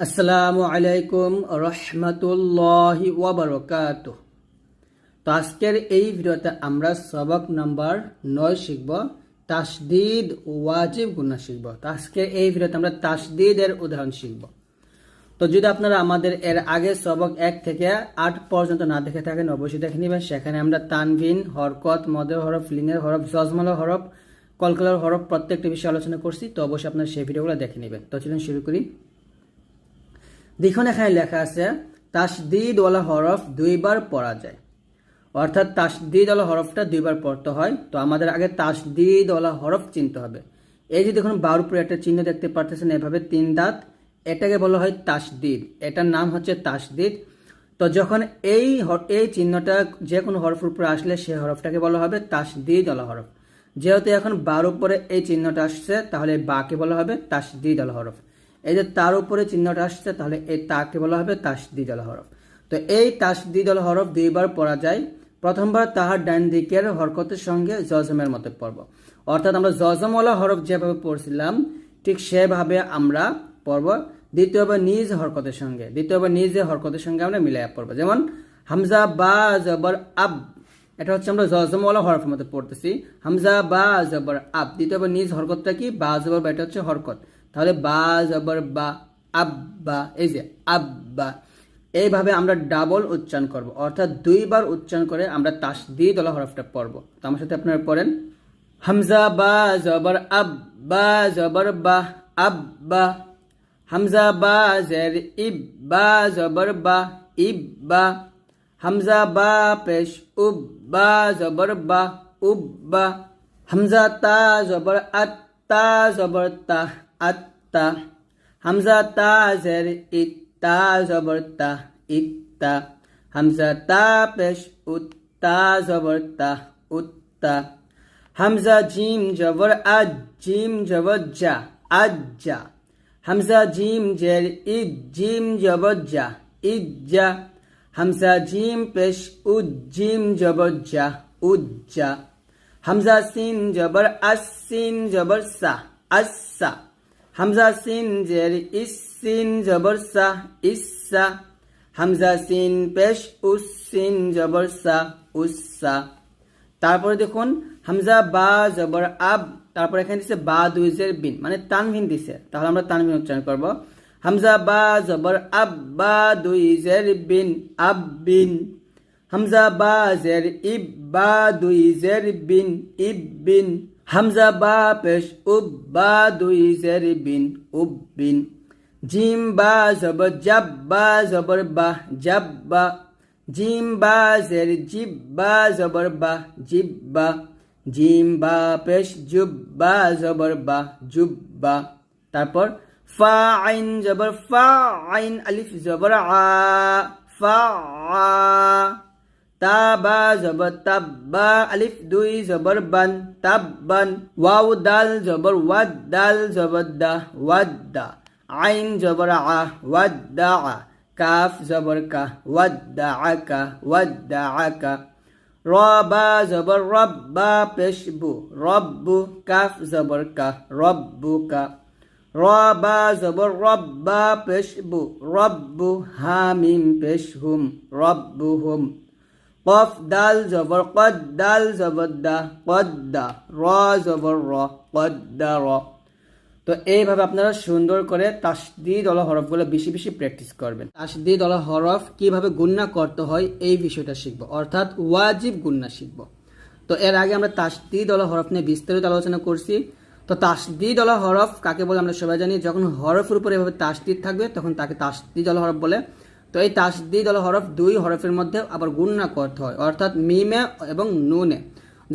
আসসালামু আলাইকুম রহমতুল্লাহি ওয়াবারকাত তো আজকের এই ভিডিওতে আমরা সবক নাম্বার নয় শিখব, তাসদিদ ওয়াজিব গুণা শিখব। তো আজকের এই ভিডিওতে আমরা তাসদিদের উদাহরণ শিখব। তো যদি আপনারা আমাদের এর আগে সবক এক থেকে আট পর্যন্ত না দেখে থাকেন, অবশ্যই দেখে নেবেন। সেখানে আমরা তানভিন, হরকত, মদের হরফ, লিনের হরফ, জজমাল হরফ, কলকালার হরফ প্রত্যেকটি বিষয়ে আলোচনা করছি। তো অবশ্যই আপনারা সেই ভিডিওগুলো দেখে নেবেন। তো চলুন শুরু করি। দেখুন, এখানে লেখা আছে, তাসদিদ ওয়ালা হরফ দুইবার পড়া যায়। অর্থাৎ তাসদিদ ওয়ালা হরফটা দুইবার পড়তে হয়। তো আমাদের আগে তাসদিদ ওয়ালা হরফ চিনতে হবে। এই যে দেখুন বারুর উপরে একটা চিহ্ন দেখতে পারতেছেন, এভাবে তিন দাঁত। এটাকে বলা হয় তাসদিদ। এটার নাম হচ্ছে তাসদিদ। তো যখন এই এই চিহ্নটা যে কোনো হরফের উপরে আসলে সেই হরফটাকে বলা হবে তাসদিদ ওয়ালা হরফ। যেহেতু এখন বারো উপরে এই চিহ্নটা আসছে, তাহলে বাকে বলা হবে তাসদিদ আল হরফ। এই যে তার উপরে চিহ্নটা আসছে, তাহলে এই তাকে বলা হবে তাসদিদ আল হরফ। তো এই তাসদিদ আল হরফ দুইবার পড়া যায়। প্রথমবার তাহার ডান দিকের হরকতের সঙ্গে জজমের মতো পড়ব। অর্থাৎ আমরা জজমওয়ালা হরফ যেভাবে পড়ছিলাম, ঠিক সেভাবে আমরা পড়ব। দ্বিতীয়বার নিজ হরকতের সঙ্গে, দ্বিতীয়বার নিজ হরকতের সঙ্গে আমরা মিলাই পড়ব। যেমন হামজা, বা, জবর, আব। এটা হচ্ছে আমরা জজমওয়ালা হরফের মধ্যে পড়তেছি। হামজা, বা, জবর, আব। দ্বিতীয়বার নিজ হরকতটা কি? বা, জবর, বা, এটা হচ্ছে হরকত। তাহলে বা, জবর, বা আব্বা এই যে আব্বা এইভাবে আমরা ডাবল উচ্চারণ করব। অর্থাৎ দুইবার উচ্চারণ করে আমরা তাসদিদ ওলা হরফটা পড়ব। তো আমার সাথে আপনারা পড়েন। হামজা, বা, জবর আব্বা জবর, বা আব্বা হামজা, বা, জের ইব্বা জবর, বা ইব্বা হামজা, বা, পেশ উব্বা জবর, বা উব্বা হামজা, তা, জবর আত্তা জবর, তা আত্তা হামজা তা জের ইত্তা জবর তা ইত্তা। হামজা তা পেশ উত্তা জবর তা উত্তা। হামজা জিম জবর আজ জিম জবর যা আজ্জা হামজা জিম জের ইদ জিম জবর যা ইজ্জা হামজা জিম পেশ উদ জিম জবর যা উজ্জা হামজা সিন জবর আস সিন সা আসা হামজা সিন জের ইস সিন জবর সা, ইসা হামজা সিন পেশ উস সিন জবর সা, উসা তারপরে দেখুন, হামজা বা জবর আব, তারপর এখানে দিছে বা দুই জের বিন মানে তানভিন দিছে। তাহলে আমরা তানভিন উচ্চারণ করব। হামজা বা জবর আব, বা দুই জের বিন, আব বিন। হামজা বা জের ইব, বা দুই জের বিন, ইব বিন। হামজা বা পেশ উব বা দুই জের বিন উব বিন জিম বা জবর জাব বা জবর বা জাব্বা। জিম বা জের জিব বা জবর বা জিব্বা। জিম বা পেশ জুব্বা জবর বা জুব্বা। তারপর ফা আইন জবর ফা আইন আলিফ জবর আ। ফা আ। তা বা জবর তাব্বা আলিফ দুই জবর বান তাব্বান ওয়াও দাল জবর ওয়াদ দাল জবর দা ওয়াদ্দা আইন জবর আ ওয়াদ্দা কাফ জবর কা ওয়াদ্দা আকা ওয়াদ্দা আকা রবা জবর রব্বা পেশবু রব্বু কাফ জবর কা রব্বুকা রবা জবর রব্বা পেশবু রব্বু হামিম পেশহুম রব্বুহুম কফ দাল জবর কদ দাল জবর দা কদ্দা র জবর র কদ্দা র তো এইভাবে আপনারা সুন্দর করে তাসদিদ অলা হরফগুলো বেশি বেশি প্র্যাকটিস করবেন। তাসদিদ অলা হরফ কীভাবে গুন্না করতে হয় এই বিষয়টা শিখব। অর্থাৎ ওয়াজিব গুন্না শিখব। তো এর আগে আমরা তাসদিদ অলা হরফ নিয়ে বিস্তারিত আলোচনা করছি। তো তাসদিদ অলা হরফ কাকে বলে আমরা সবাই জানি, যখন হরফের উপরে এভাবে তাসদিদ থাকবে, তখন তাকে তাসদিদ অলা হরফ বলে। তো এই তাসদিদ অলা হরফ দুই হরফের মধ্যে আবার গুন্না করতে হয়, অর্থাৎ মিমে এবং নুনে।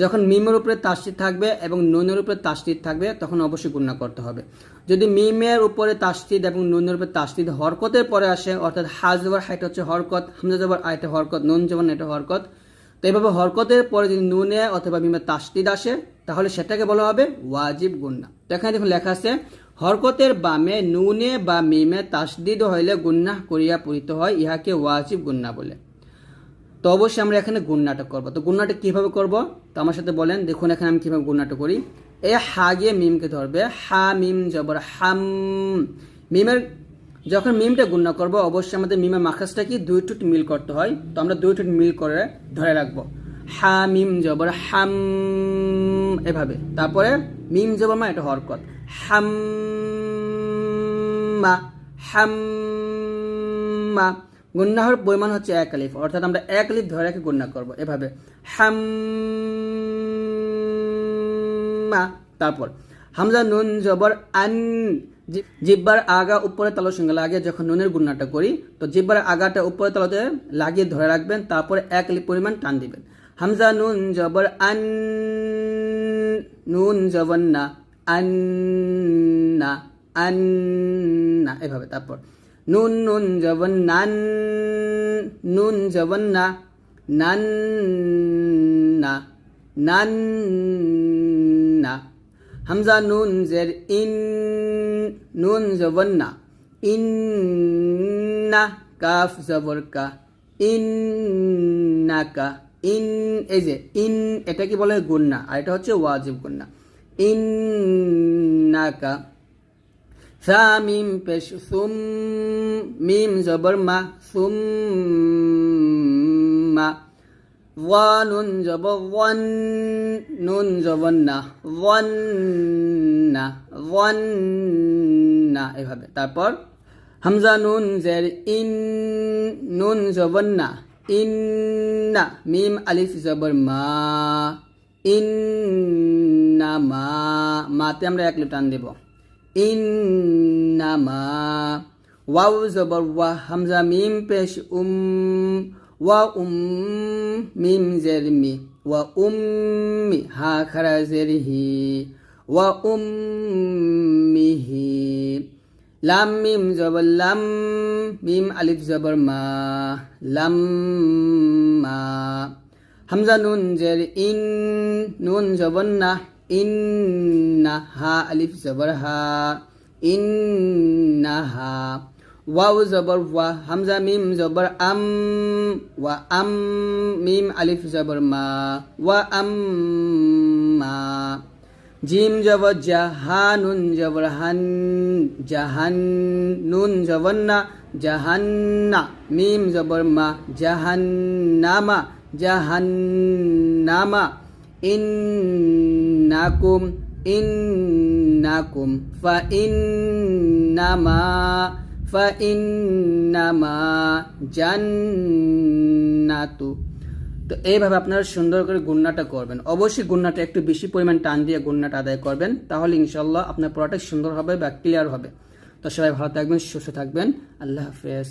যখন মিমের উপরে তাসদিদ থাকবে এবং নুনের উপরে তাসদিদ থাকবে, তখন অবশ্যই গুণনা করতে হবে। যদি মিমের উপরে তাসদিদ এবং নুনের উপরে তাসদিদ হরকতের পরে আসে, অর্থাৎ হাজ জবর হাইট হচ্ছে হরকত, হামজা জবর আইটা হরকত, নুন যেমন এটা হরকত, তো এইভাবে হরকতের পরে যদি নুনে অথবা মিমের তাসদিদ আসে, তাহলে সেটাকে বলা হবে ওয়াজিব গুন্না তো এখানে দেখুন লেখা আছে হরকতের বামে নুনে বা মিমে তাসদিদ হইলে গুন্না করিয়া পূরিত হয়, ইহাকে ওয়াজিব গুন্না বলে। তো অবশ্যই আমরা এখানে গুণনাটা করব। তো গুণনাটা কীভাবে করব? তো আমার সাথে বলেন, দেখুন এখানে আমি কীভাবে গুণনাটা করি। এ হা গিয়ে মিমকে ধরবে, হা মিম জবর হাম। মিমের যখন মিমটা গুণনা করব অবশ্যই আমাদের মিমের মাখাসটা কি? দুই টুট মিল করতে হয়। তো আমরা দুই টুট মিল করে ধরে রাখব। হা মিম জবর হাম। এভাবে। তারপরে মিম জবর মা এটা হরকত হাম মা হাম মা গুন্না হওয়ার পরিমাণ হচ্ছে এক আলিফ। অর্থাৎ আমরা এক আলিফ ধরে রেখে গুন্না করব এভাবে। হাম মা তারপর। হামজা নুন জবর আন জিব্বার আগা উপরে তালুর সঙ্গে লাগিয়ে যখন নুনের গুন্নাটা করি, তো জিব্বার আগাটা উপরে তালুতে লাগিয়ে ধরে রাখবেন, তারপরে এক আলিফ পরিমাণ টান দিবেন। হামজা নুন জবর আন নুন জবর না আন্না আন্না, এভাবে তারপর। নুন নুন জবন নান নুন জবন না নান না নান না হামজা, নুন, জের, ইন নুন জবন না ইন না কাফ, জবর, কা ইন নাকা ইন, এই যে, ইন, এটা কি বলে? গুন্না। আর এটা হচ্ছে ওয়াজিব গুন্না। ইন নাকা সা মিম পেশ, সুম, মিম জবর মা, সুম মা। ওয়া নুন জবর ওয়ান, নুন জবর না। ওয়ান না ওয়ান না, এভাবে। তারপর হামজা নুন জের ইন, নুন জবর না। ইন না মিম আলিফ জবর মা ইন না মা মাতে আমরা এক টান দেব। ইন্নামা ওয়াও জবর ওয়া হামজা মিম পেশ উম ওয়া উম মিম জের মি ওয়া উম্মি হা খারা জের হি ওয়া উম্মিহি লাম মিম জবর লাম মিম আলিফ জবর মা, লাম মা। হামজা নুন জের ইন, নুন জবর না ইন্না হা, আলিফ জবর হা ইন্না হা। ওয়াও জবর ওয়া, হামজা মিম জবর আম, ওয়া আম মিম আলিফ জবর মা, ওয়া আম মা। জিম জবর জাহা নুন জবর হান জাহান নুন জবর না জাহান্না, মিম জবর মা জাহান্নামা জাহান্নামা। ইন্নাকুম ইন্নাকুম ফা ইন্নামা ফা ইন্নামা জান্নাতু। তো এইভাবে আপনারা সুন্দর করে গুন্নাটা করবেন। অবশ্যই গুন্নাটা একটু বেশি পরিমাণ টান দিয়ে গুন্নাটা আদায় করবেন, তাহলে ইনশাল্লাহ আপনার পড়াটা সুন্দর হবে বা ক্লিয়ার হবে। তো সবাই ভালো থাকবেন, সুস্থ থাকবেন। আল্লাহ হাফেজ।